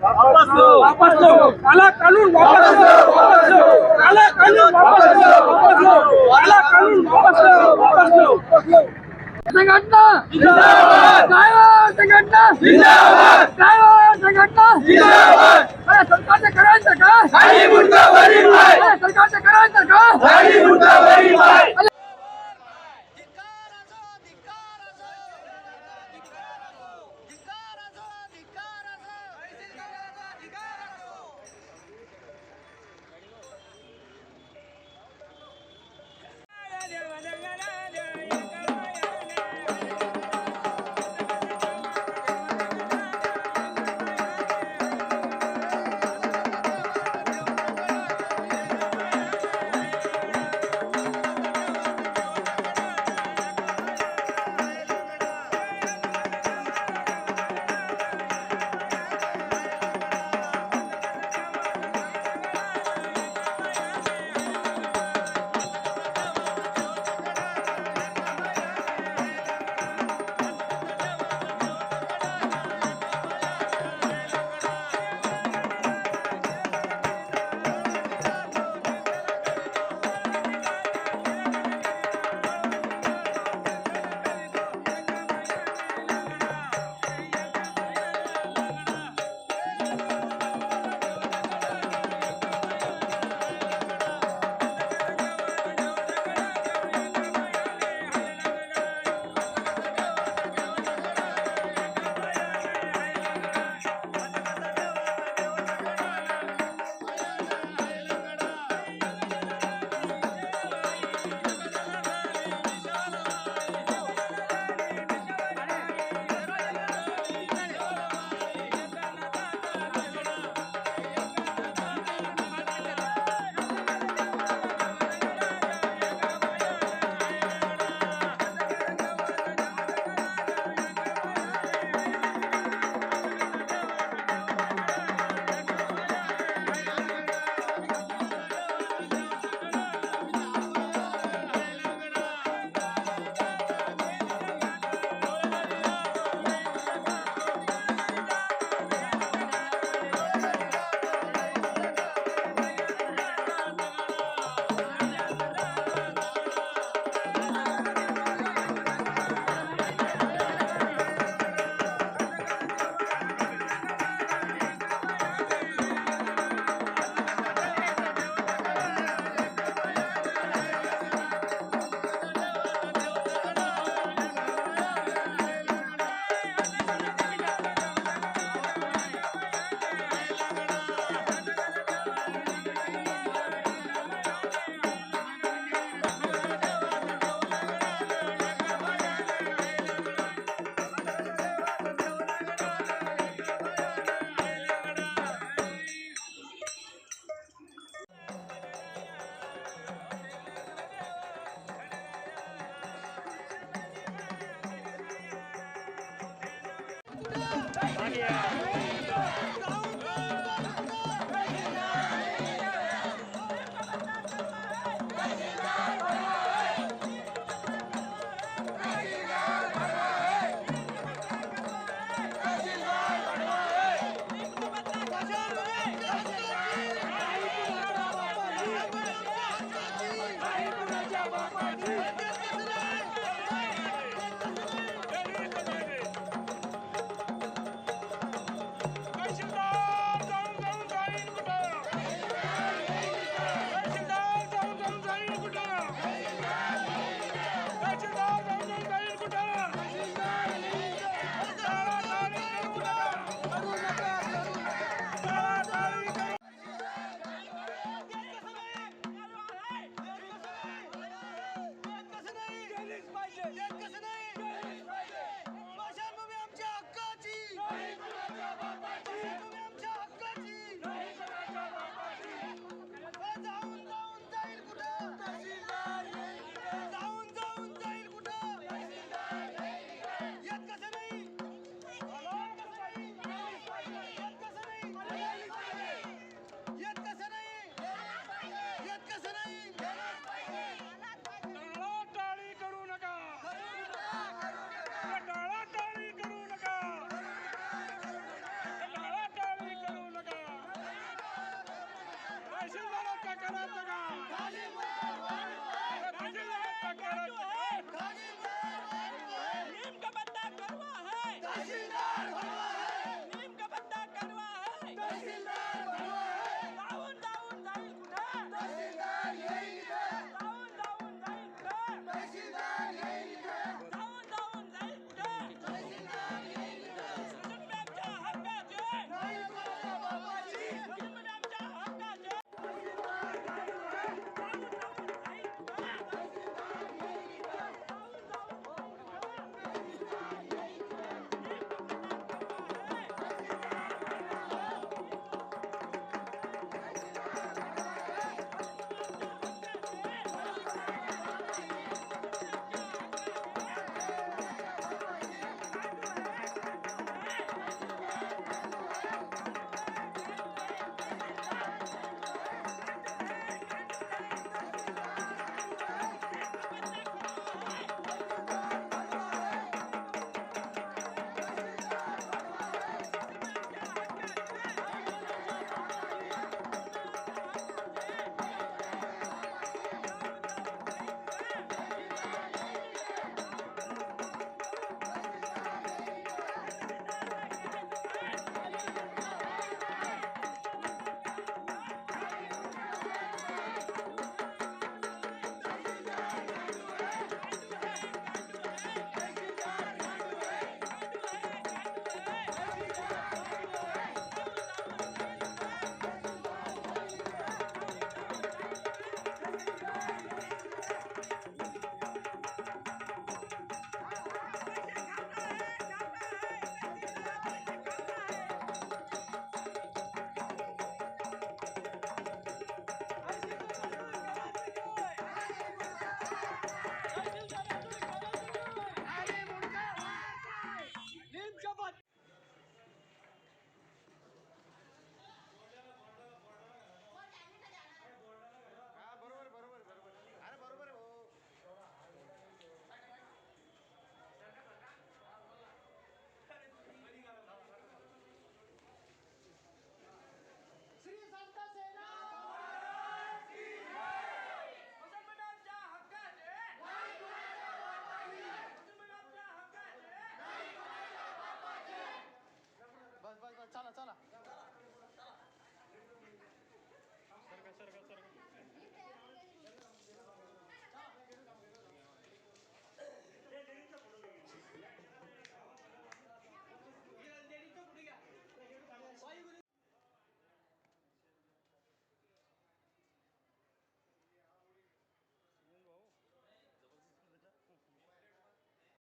वापस लो काला कानून वापस लो वापस लो काला कानून वापस लो वापस लो काला कानून वापस लो वापस लो संघटना जिंदाबाद ड्रायव्हर संघटना जिंदाबाद ड्रायव्हर संघटना जिंदाबाद अरे सरकारचं करायचं का खाली मुंडका वरील पाय अरे सरकारचं करायचं का खाली मुंडका वरील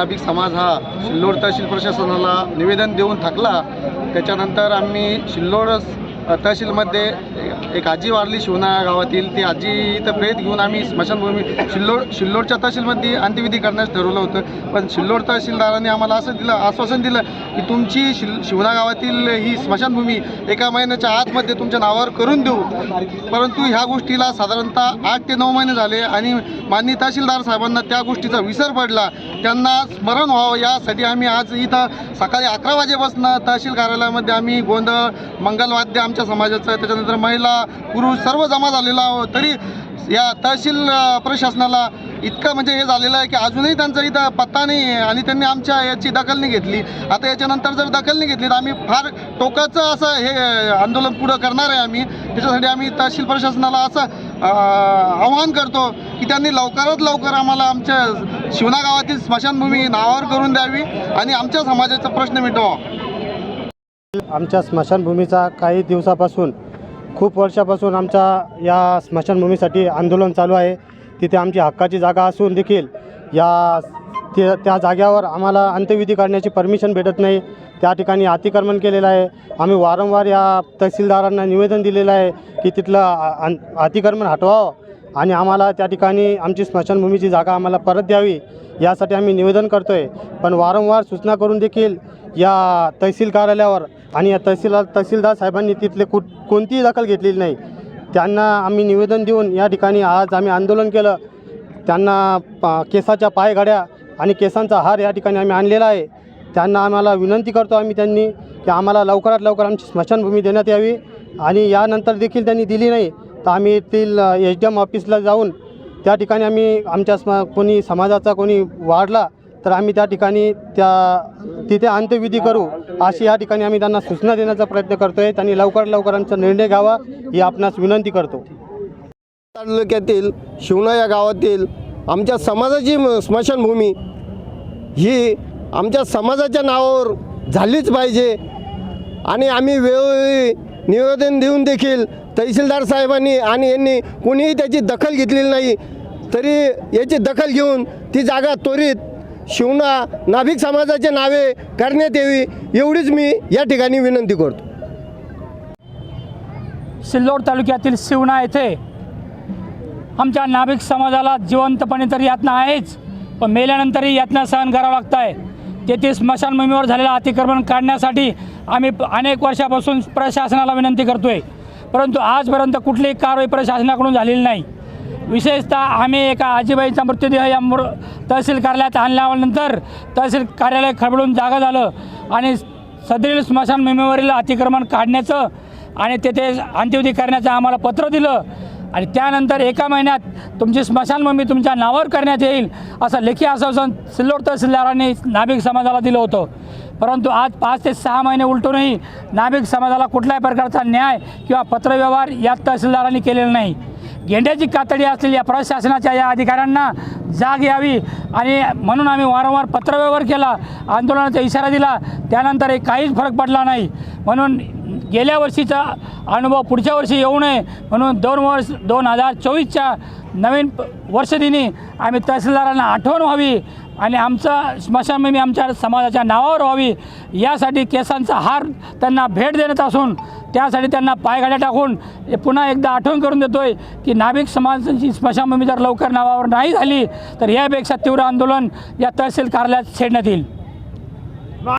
नाभिक समाज हा सिल्लोड तहसील प्रशासनाला निवेदन देऊन थकला. त्याच्यानंतर आम्ही सिल्लोड तहसीलमध्ये एक आजी वारली शिवना गावातील. ती आजी इथं प्रेत घेऊन आम्ही स्मशानभूमी सिल्लोड शिल्लोडच्या तहसीलमध्ये अंत्यविधी करण्यास ठरवलं होतं. पण सिल्लोड तहसीलदारांनी आम्हाला असं दिलं आश्वासन दिलं की तुमची शिल शिवना गावातील ही स्मशानभूमी एका महिन्याच्या आतमध्ये तुमच्या नावावर करून देऊ. परंतु ह्या गोष्टीला साधारणतः आठ ते नऊ महिने झाले आणि माननीय तहसीलदार साहेबांना त्या गोष्टीचा विसर पडला. त्यांना स्मरण व्हावं. यासाठी आम्ही आज इथं सकाळी अकरा वाजेपासून तहसील कार्यालयामध्ये आम्ही गोंधळ मंगलवाद्य आमच्या समाजाचं त्याच्यानंतर महिला पुरुष सर्व जमा झालेला आहोत. तरी या तहसील प्रशासनाला इतकं म्हणजे हे झालेलं आहे की अजूनही त्यांचा इथं पत्ता नाही आहे आणि त्यांनी आमच्या याची दखल नाही घेतली. आता याच्यानंतर जर दखल नाही घेतली तर आम्ही फार टोकाचं असं हे आंदोलन पुढं करणार आहे आम्ही. त्याच्यासाठी आम्ही तहसील प्रशासनाला असं आवाहन करतो की त्यांनी लवकरात लवकर आम्हाला आमच्या शिवना गावातील स्मशानभूमी नावावर करून द्यावी आणि आमच्या समाजाचा प्रश्न मिटवा. आमच्या स्मशानभूमीचा काही दिवसापासून खूप वर्षापासून आमच्या या स्मशानभूमीसाठी आंदोलन चालू आहे. तिथे आमची हक्काची जागा असून देखील या ते त्या जाग्यावर आम्हाला अंत्यविधी करण्याची परमिशन भेटत नाही. त्या ठिकाणी अतिक्रमण केलेलं आहे. आम्ही वारंवार या तहसीलदारांना निवेदन दिलेलं आहे की तिथलं अन- अतिक्रमण हटवावं आणि आम्हाला त्या ठिकाणी आमची स्मशानभूमीची जागा आम्हाला परत द्यावी यासाठी आम्ही निवेदन करतो आहे पण वारंवार सूचना करून देखील या तहसील कार्यालयावर आणि या तहसीलदार तहसीलदार साहेबांनी तिथले कुठ कोणतीही दखल घेतलेली नाही. त्यांना आम्ही निवेदन देऊन या ठिकाणी आज आम्ही आंदोलन केलं. त्यांना केसाच्या पायघड्या आणि केसांचा हार या ठिकाणी आम्ही आणलेला आहे. त्यांना आम्हाला विनंती करतो आम्ही त्यांनी की आम्हाला लवकरात लवकर आमची स्मशानभूमी देण्यात यावी. आणि यानंतर देखील त्यांनी दिली नाही तर आम्ही येथील एच डी एम ऑफिसला जाऊन त्या ठिकाणी आम्ही आमच्या स्म कोणी समाजाचा कोणी वाढला तर आम्ही त्या ठिकाणी त्या तिथे अंत्यविधी करू अशी या ठिकाणी आम्ही त्यांना सूचना देण्याचा प्रयत्न करतो आहे त्यांनी लवकरात लवकर आमचा निर्णय घ्यावा ही आपणास विनंती करतो. तालुक्यातील शिवना या गावातील आमच्या समाजाची म- स्मशानभूमी ही आमच्या समाजाच्या नावावर झालीच पाहिजे. आणि आम्ही वेळोवेळी निवेदन देऊन देखील तहसीलदार साहेबांनी आणि यांनी कुणीही त्याची दखल घेतलेली नाही तरी याची दखल घेऊन ती जागा त्वरित शिवना नाभिक समाजाचे नावे करण्यात यावी एवढीच मी या ठिकाणी विनंती करतो. सिल्लोड तालुक्यातील शिवना येथे आमच्या नाभिक समाजाला जिवंतपणे तर यातना आहेच पण मेल्यानंतरही यातना सहन करावं लागत आहे तेथे स्मशानभूमीवर झालेलं अतिक्रमण काढण्यासाठी आम्ही अनेक वर्षापासून प्रशासनाला विनंती करतो आहे परंतु आजपर्यंत कुठलीही कारवाई प्रशासनाकडून झालेली नाही. विशेषतः आम्ही एका आजीबाईचा मृतदेह या मृ तहसील कार्यालयात आणल्यानंतर तहसील कार्यालय खळबळून जागा झालं आणि सदरील स्मशानभूमीवरील अतिक्रमण काढण्याचं आणि तेथे अंत्यविधी करण्याचं आम्हाला पत्र दिलं. आणि त्यानंतर एका महिन्यात तुमची स्मशानभूमी तुमच्या नावावर करण्यात येईल असं लेखी आश्वासन सिल्लोड तहसीलदारांनी नाभिक समाजाला दिलं होतं. परंतु आज पाच ते सहा महिने उलटूनही नाभिक समाजाला कुठल्याही प्रकारचा न्याय किंवा पत्रव्यवहार या तहसीलदारांनी केलेला नाही. गेंड्याची कातडी असलेल्या प्रशासनाच्या या अधिकाऱ्यांना जाग यावी आणि म्हणून आम्ही वारंवार पत्रव्यवहार केला आंदोलनाचा इशारा दिला. त्यानंतरही काहीच फरक पडला नाही. म्हणून गेल्या वर्षीचा अनुभव पुढच्या वर्षी येऊ नये म्हणून दोन वर्ष दोन हजार चोवीसच्या नवीन वर्षदिनी आम्ही तहसीलदारांना आठवण व्हावी आणि आमचं स्मशानभूमी आमच्या समाजाच्या नावावर व्हावी यासाठी केसांचा हार त्यांना भेट देण्यात असून त्यासाठी त्यांना पायघाड्या टाकून पुन्हा एकदा आठवण करून देतो आहे की नाभिक समाजाची स्मशानभूमी जर लवकर नावावर नाही झाली तर यापेक्षा तीव्र आंदोलन या तहसील कार्यालयात छेडण्यात येईल.